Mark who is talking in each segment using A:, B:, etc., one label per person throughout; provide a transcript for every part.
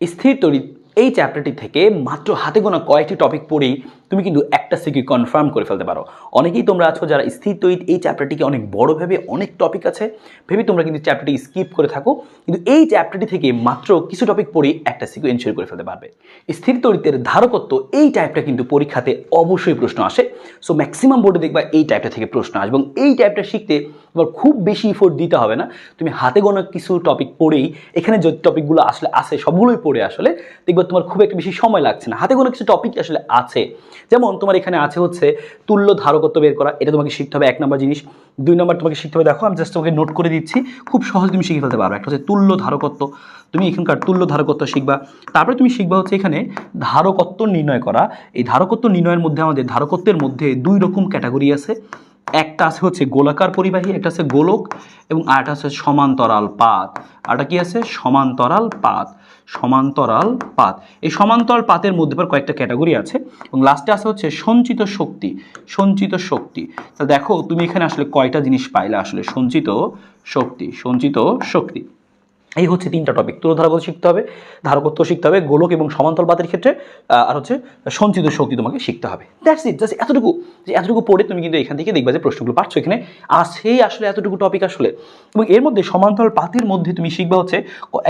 A: স্থির তড়িৎ এই চ্যাপ্টারটি থেকে মাত্র হাতে গোনা কয়েকটি টপিক পড়েই তুমি কিন্তু একটা সিকিউ কনফার্ম করে ফেলতে পারো। অনেকেই তোমরা আছো যারা স্থির তড়িৎ এই চ্যাপ্টারটিকে অনেক বড় ভেবে অনেক টপিক আছে, ভেবে তোমরা কিন্তু চ্যাপ্টারটি স্কিপ করে থাকো। কিন্তু এই চ্যাপ্টারটি থেকে মাত্র কিছু টপিক পড়েই একটা সিকিউ এনশিওর করে ফেলতে পারবে। স্থির তড়িতের ধারকত্ব এই টাইপটা কিন্তু পরীক্ষাতে অবশ্যই প্রশ্ন আসে। সো ম্যাক্সিমাম বোর্ডে দেখবা এই টাইপটা থেকে প্রশ্ন আসবে এবং এই টাইপটা শিখতে তোমার খুব বেশি ইফোর্ট দিতে হবে না। তুমি হাতে গোনা কিছু টপিক পড়েই এখানে যে টপিকগুলো আসলে আসে সবগুলোই পড়ে আসলে দেখবে তোমার খুব একটা বেশি সময় লাগছে না। হাতে গোনা কিছু টপিক আসলে আছে। যেমন তোমার এখানে আছে হচ্ছে তুল্য ধারকত্ব বের করা, এটা তোমাকে শিখতে হবে, এক নম্বর জিনিস। দুই নম্বর তোমাকে শিখতে হবে, দেখো, আমি জাস্ট তোমাকে নোট করে দিচ্ছি, খুব সহজ তুমি শিখে ফেলতে পারো। একটা হচ্ছে তুল্য ধারকত্ব, তুমি এখানকার তুল্য ধারকত্ব শিখবা। তারপরে তুমি শিখবা হচ্ছে এখানে ধারকত্ব নির্ণয় করা। এই ধারকত্ব নির্ণয়ের মধ্যে আমাদের ধারকত্বের মধ্যে দুই রকম ক্যাটাগরি আছে। একটা আছে হচ্ছে গোলাকার পরিবাহী, একটা আছে গোলক এবং আরেকটা আছে সমান্তরাল পাত। আরটা কি আছে? সমান্তরাল পাত। সমান্তরাল পাত। এই সমান্তরাল পাতের মধ্যে পর কয়েকটা ক্যাটাগরি আছে এবং লাস্টে আছে হচ্ছে সঞ্চিত শক্তি। সঞ্চিত শক্তি। তা দেখো, তুমি এখানে আসলে কয়টা জিনিস পাইলে আসলে সঞ্চিত শক্তি? সঞ্চিত শক্তি। এই হচ্ছে তিনটা টপিক তুলো ধারকত্ব শিখতে হবে, ধারকত্ব শিখতে হবে, গোলক এবং সমান্তরাল পাতের ক্ষেত্রে আর হচ্ছে সঞ্চিত শক্তি তোমাকে শিখতে হবে। দ্যাটস ইট জাস্ট এতটুকু, যে এতটুকু পড়ে তুমি কিন্তু এখান থেকে দেখবা যে প্রশ্নগুলো পাচ্ছ এখানে। আছেই আসলে এতটুকু টপিক আসলে, এবং এর মধ্যে সমান্তরাল পাতের মধ্যে তুমি শিখবা হচ্ছে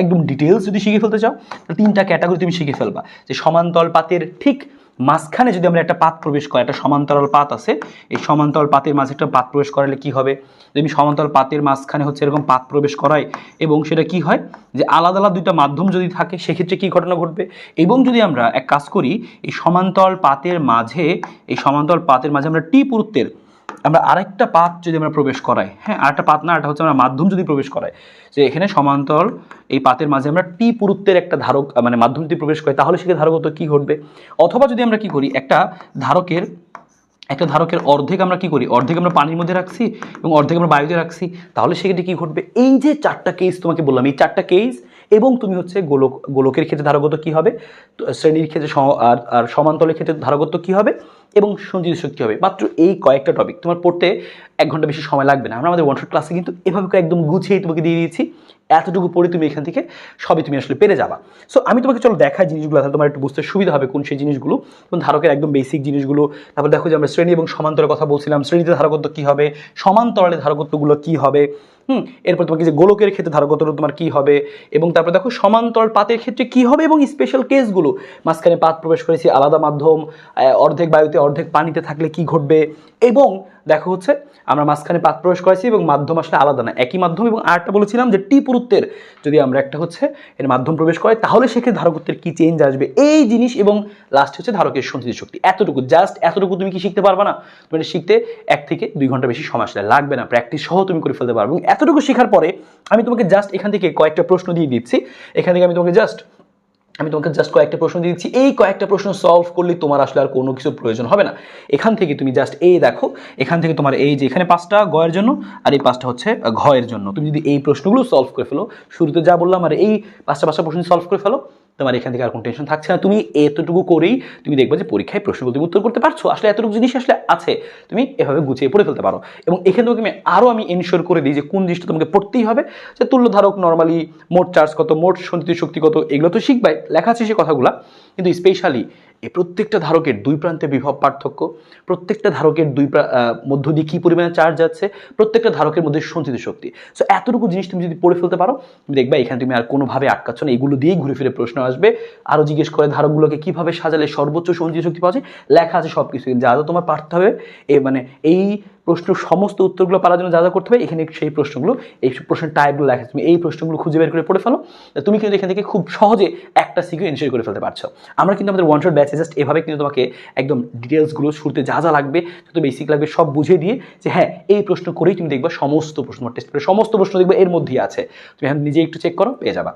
A: একদম ডিটেলস যদি শিখে ফেলতে চাও তিনটা ক্যাটাগরি তুমি শিখে ফেলবা। যে সমান্তরাল পাতের ঠিক মাঝখানে যদি আমরা একটা পাত প্রবেশ করি, একটা সমান্তরাল পাত আছে, এই সমান্তরাল পাতের মাঝে একটা পাত প্রবেশ করালে কি হবে? আমি সমান্তরাল পাতের মাঝখানে হচ্ছে এরকম পাত প্রবেশ করাই, এবং সেটা কি হয়? যে আলাদা আলাদা দুইটা মাধ্যম যদি থাকে, সেক্ষেত্রে কি ঘটনা ঘটবে? এবং যদি আমরা এক কাজ করি, এই সমান্তরাল পাতের মাঝে, এই সমান্তরাল পাতের মাঝে আমরা টি পুরুত্বের আমরা আরেকটা পাত যদি আমরা প্রবেশ করাই হ্যাঁ আরেকটা পাত না, আরেকটা হচ্ছে আমরা মাধ্যম যদি প্রবেশ করাই, যে এখানে সমান্তরাল এই পাতের মাঝে আমরা টি পুরুত্বের একটা ধারক মানে মাধ্যম যদি প্রবেশ করি, তাহলে সেটা ধারকত্ব কী ঘটবে? অথবা যদি আমরা কি করি, একটা ধারকের একটা ধারকের অর্ধেক আমরা কি করি? অর্ধেক আমরা পানির মধ্যে রাখছি এবং অর্ধেক আমরা বায়ুতে রাখছি। তাহলে সেক্ষেত্রে কি ঘটবে? এই যে চারটা কেস তোমাকে বললাম, এই চারটা কেস এবং তুমি হচ্ছে গোলক, গোলকের ক্ষেত্রে ধারকত্ব কি হবে? শ্রেণির ক্ষেত্রে আর আর সমান্তরের ক্ষেত্রে ধারকত্ব কি হবে? এবং সঞ্চিত শক্তি হবে। মাত্র এই কয়েকটা টপিক তোমার পড়তে এক ঘণ্টা বেশি সময় লাগবে না। আমরা আমাদের ওয়ান ক্লাসে কিন্তু এভাবে একদম গুছিয়ে তোমাকে দিয়ে দিয়েছি। এতটুকু পড়ে তুমি এখান থেকে সবই তুমি আসলে পেরে যাবা। সো আমি তোমাকে চলো দেখাই জিনিসগুলো, তাহলে তোমার একটু বুঝতে সুবিধা হবে কোন সেই জিনিসগুলো। এবং ধারকের একদম বেসিক জিনিসগুলো, তারপর দেখো যে আমরা শ্রেণি এবং সমান্তরের কথা বলছিলাম, শ্রেণীতে ধারকত্ব কী হবে, সমান্তরালে ধারকত্বগুলো কী হবে হুম, এরপর তোমাকে যে গোলকের ক্ষেত্রে ধারকত্ব তোমার কী হবে? এবং তারপর দেখো সমান্তরাল পাতের ক্ষেত্রে কী হবে এবং স্পেশাল কেসগুলো মাঝখানে পাত প্রবেশ করেছি, আলাদা মাধ্যম অর্ধেক বায়ুতে অর্ধেক পানিতে থাকলে কি ঘটবে? এবং দেখো হচ্ছে, আমরা মাঝখানে পাত প্রবেশ করেছি এবং মাধ্যম আসলে আলাদা না, একই মাধ্যম এবং আরেকটা বলেছিলাম যে টি পুরুত্বের, যদি আমরা একটা হচ্ছে এর মাধ্যম প্রবেশ করে, তাহলে সেক্ষেত্রে ধারকত্বের কি চেঞ্জ আসবে? এই জিনিস এবং লাস্ট হচ্ছে ধারকের সঞ্চিত শক্তি। এতটুকু জাস্ট এতটুকু তুমি কি শিখতে পারবে না? তুমি শিখতে এক থেকে দুই ঘণ্টা বেশি সময় লাগবে না প্র্যাকটিস সহ তুমি করে ফেলতে পারবে এতটুকু শেখার পরে আমি তোমাকে জাস্ট এখান থেকে কয়েকটা প্রশ্ন দিয়ে দিচ্ছি। এখান থেকে আমি তোমাকে জাস্ট আমি তোমাকে জাস্ট কয়েকটা প্রশ্ন দিয়ে দিচ্ছি। এই কয়েকটা প্রশ্ন সলভ করলে তোমার আসলে আর কোনো কিছু প্রয়োজন হবে না। এখান থেকে তুমি জাস্ট এই দেখো, এখান থেকে তোমার এই যে এখানে পাঁচটা গয়ের জন্য আর এই পাঁচটা হচ্ছে ঘয়ের জন্য। তুমি যদি এই প্রশ্নগুলো সলভ করে ফেলো, শুরুতে যা বললাম আর এই পাঁচটা পাঁচটা প্রশ্ন সলভ করে ফেলো তোমার এখান থেকে আর কোনো টেনশন থাকছে না। তুমি এতটুকু করেই তুমি দেখবে যে পরীক্ষায় প্রশ্নগুলো তুমি উত্তর করতে পারছ। আসলে এতটুকু জিনিস আসলে আছে। তুমি এভাবে গুছিয়ে পড়ে ফেলতে পারো। এবং এখান থেকে আমি আরও আমি এনশোর করে দিই যে কোন জিনিসটা তোমাকে পড়তেই হবে। যে তুল্যধারক নর্মালি মোট চার্জ কত, মোট সঞ্চিত শক্তি কত, এগুলো তো শিখবাই, লেখা আছে সে কথাগুলো। কিন্তু স্পেশালি এই প্রত্যেকটা ধারকের দুই প্রান্তে বিভব পার্থক্য, প্রত্যেকটা ধারকের দুই মধ্য দিয়ে কী পরিমাণে চার্জ যাচ্ছে প্রত্যেকটা ধারকের মধ্যে সঞ্চিত শক্তি। সো এতটুকু জিনিস তুমি যদি পড়ে ফেলতে পারো, তুমি দেখবে এখানে তুমি আর কোনোভাবে আটকাচ্ছ না, এগুলো দিয়েই ঘুরে ফিরে প্রশ্ন আসবে। আরও জিজ্ঞেস করে ধারকগুলোকে কীভাবে সাজালে সর্বোচ্চ সঞ্চিত শক্তি পাওয়া যায়, লেখা আছে সব কিছু যা যা তোমার পারতে হবে, এ মানে এই প্রশ্ন সমস্ত উত্তরগুলো পারার জন্য যা যা করতে হবে, এখানে সেই প্রশ্নগুলো, এই প্রশ্নের টাইপগুলো লেখা তুমি এই প্রশ্নগুলো খুঁজে বের করে পড়ে ফেলো। তুমি কিন্তু এখান থেকে খুব সহজে একটা সিকিউ এনশিওর করে ফেলতে পারছ। আমরা কিন্তু আমাদের ওয়ান শট জাস্ট এভাবে কিন্তু তোমাকে একদম ডিটেলসগুলো শুরুতে যা যা লাগবে যত বেসিক লাগবে, সব বুঝিয়ে দিয়ে যে হ্যাঁ এই প্রশ্ন করেই তুমি দেখবা সমস্ত প্রশ্ন টেস্ট সমস্ত প্রশ্ন দেখবে, এর মধ্যেই আছে। তুমি এখন নিজে একটু চেক করো, পেয়ে যাবা।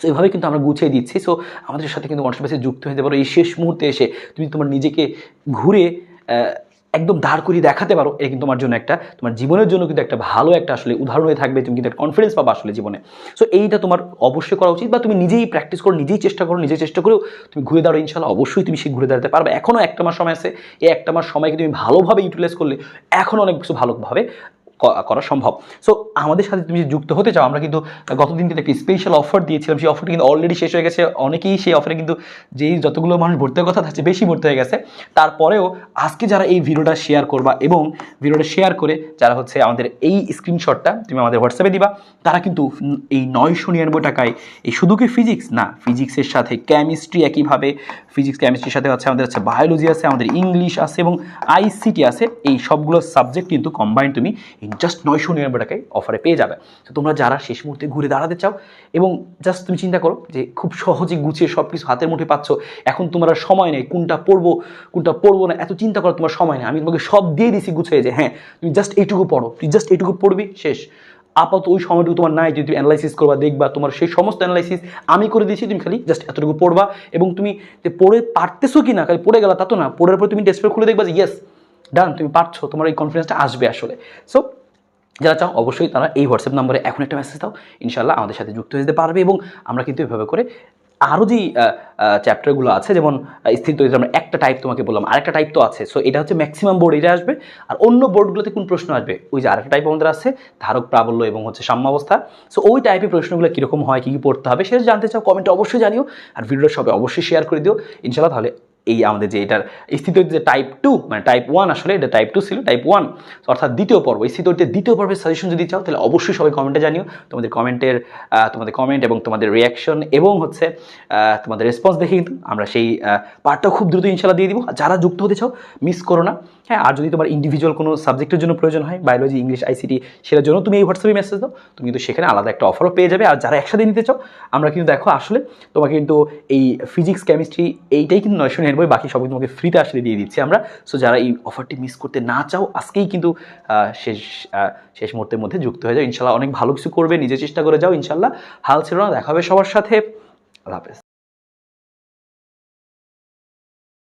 A: সো এভাবে কিন্তু আমরা গুছিয়ে দিচ্ছি। সো আমাদের সাথে কিন্তু কনসার্ট যুক্ত হতে পারো। এই শেষ মুহূর্তে এসে তুমি তোমার নিজেকে ঘুরে একদম দাঁড় করিয়ে দেখাতে পারো এটা কিন্তু তোমার জন্য একটা, তোমার জীবনের জন্য কিন্তু একটা ভালো একটা আসলে উদাহরণ হয়ে থাকবে, তুমি কিন্তু একটা কনফিডেন্স পাবো আসলে জীবনে। সো এইটা তোমার অবশ্যই করা উচিত বা তুমি নিজেই প্র্যাকটিস করো, নিজেই চেষ্টা করো, নিজেই চেষ্টা করেও তুমি ঘুরে দাঁড়ো ইনশাল্লাহ অবশ্যই তুমি সেই ঘুরে দাঁড়াতে পারবে। এখনও একটা মাস সময় আছে, এই একটা মাস সময়কে তুমি ভালোভাবে ইউটিলাইজ করলে এখন অনেক কিছু ভালোভাবে করা সম্ভব। সো আমাদের সাথে তুমি যুক্ত হতে চাও, আমরা কিন্তু গতদিন কিন্তু একটি স্পেশাল অফার দিয়েছিলাম। সেই অফারটি কিন্তু অলরেডি শেষ হয়ে গেছে। অনেকেই সেই অফারে কিন্তু যেই যতগুলো মানুষ ভর্তি কথা চেয়ে বেশি ভর্তি হয়ে গেছে। তারপরেও আজকে যারা এই ভিডিওটা শেয়ার করবা এবং ভিডিওটা শেয়ার করে যারা হচ্ছে আমাদের এই স্ক্রিনশটটা তুমি আমাদের হোয়াটসঅ্যাপে দিবা, তারা কিন্তু এই নয়শো নিরানব্বই টাকায় এই শুধু কি ফিজিক্স না ফিজিক্সের সাথে কেমিস্ট্রি একইভাবে ফিজিক্স কেমিস্ট্রির সাথে হচ্ছে আমাদের হচ্ছে বায়োলজি আছে, আমাদের ইংলিশ আছে এবং আইসিটি আছে। এই সবগুলো সাবজেক্ট কিন্তু কম্বাইন তুমি জাস্ট নয়শো নিরানব্বই টাকায় অফারে পেয়ে যাবে। তো তোমরা যারা শেষ মুহূর্তে ঘুরে দাঁড়াতে চাও এবং জাস্ট তুমি চিন্তা করো যে খুব সহজে গুছিয়ে সব কিছু হাতের মুঠে পাচ্ছ, এখন তোমার সময় নেই, কোনটা পড়ব কোনটা পড়ব না, এত চিন্তা করো তোমার সময় নেই। আমি তোমাকে সব দিয়ে দিছি গুছিয়ে যে হ্যাঁ তুমি জাস্ট এইটুকু পড়ো তুই জাস্ট এইটুকু পড়বি, শেষ। আপাতত ওই সময়টুকু তোমার নাই, যদি তুমি অ্যানালাইসিস করবা, দেখবা, তোমার সেই সমস্ত অ্যানালাইসিস আমি করে দিয়েছি, তুমি খালি জাস্ট এতটুকু পড়বা এবং তুমি যে পড়ে পারতেছো কি না খালি পড়ে গেলা তা তো না, পড়ার পর তুমি টেস্ট খুলে দেখবা যে ইয়েস ডান তুমি পারছ, তোমার এই কনফিডেন্সটা আসবে আসলে। সো যারা চাও অবশ্যই তারা এই হোয়াটসঅ্যাপ নম্বরে এখন একটা মেসেজ দাও ইনশাল্লাহ আমাদের সাথে যুক্ত হয়ে যেতে পারবে এবং আমরা কিন্তু এভাবে করে আরও যেই চ্যাপ্টারগুলো আছে, যেমন স্থির তৈরি আমরা একটা টাইপ তোমাকে বললাম, আরেকটা টাইপ তো আছে। সো এটা হচ্ছে ম্যাক্সিমাম বোর্ড এটা আসবে। আর অন্য বোর্ডগুলোতে কোন প্রশ্ন আসবে? ওই যে আরেকটা টাইপ আমাদের আছে, ধারক প্রাবল্য এবং হচ্ছে সাম্যাবস্থা। সো ওই টাইপের প্রশ্নগুলো কীরকম হয়, কী কী পড়তে হবে, সেটা জানতে চাও কমেন্টে অবশ্যই জানিও। আর ভিডিওটা সবাই অবশ্যই শেয়ার করে দিও। ইনশাল্লাহ তাহলে এই আমাদের যে এটার স্থিত যে টাইপ টু মানে টাইপ ওয়ান আসলে এটা টাইপ টু ছিল টাইপ ওয়ান অর্থাৎ দ্বিতীয় পর্ব, এই স্থিত দ্বিতীয় পর্বের সাজেশন যদি চাও, তাহলে অবশ্যই সবাই কমেন্টে জানিও। তোমাদের কমেন্টের তোমাদের কমেন্ট এবং তোমাদের রিয়াকশন এবং হচ্ছে তোমাদের রেসপন্স দেখে কিন্তু আমরা সেই পার্টটা খুব দ্রুত ইনশাল্লাহ দিয়ে দিব। যারা যুক্ত হতে চাও মিস করো না। হ্যাঁ আর যদি তোমার ইন্ডিভিজুয়াল কোনো সাবজেক্টের জন্য প্রয়োজন হয় বায়োলজি ইংলিশ আইসিটি সেটার জন্য তুমি এই হোয়াটসঅ্যাপে মেসেজ দাও, তুমি কিন্তু সেখানে আলাদা একটা অফারও পেয়ে যাবে। আর যারা একসাথে নিতে চাও, আমরা কিন্তু দেখো আসলে তোমাকে কিন্তু এই ফিজিক্স কেমিস্ট্রি এইটাই কিন্তু নয়শো নিরানব্বই বাকি সবই তোমাকে ফ্রিতে আসলে দিয়ে দিচ্ছি আমরা। সো যারা এই অফারটি মিস করতে না চাও, আজকেই কিন্তু শেষ শেষ মুহূর্তের মধ্যে যুক্ত হয়ে যাও। ইনশাল্লাহ অনেক ভালো কিছু করবে, নিজে চেষ্টা করে যাও, ইনশাল্লাহ। হাল ছিল না, দেখা হবে সবার সাথে। আল্লাহ হাফেজ।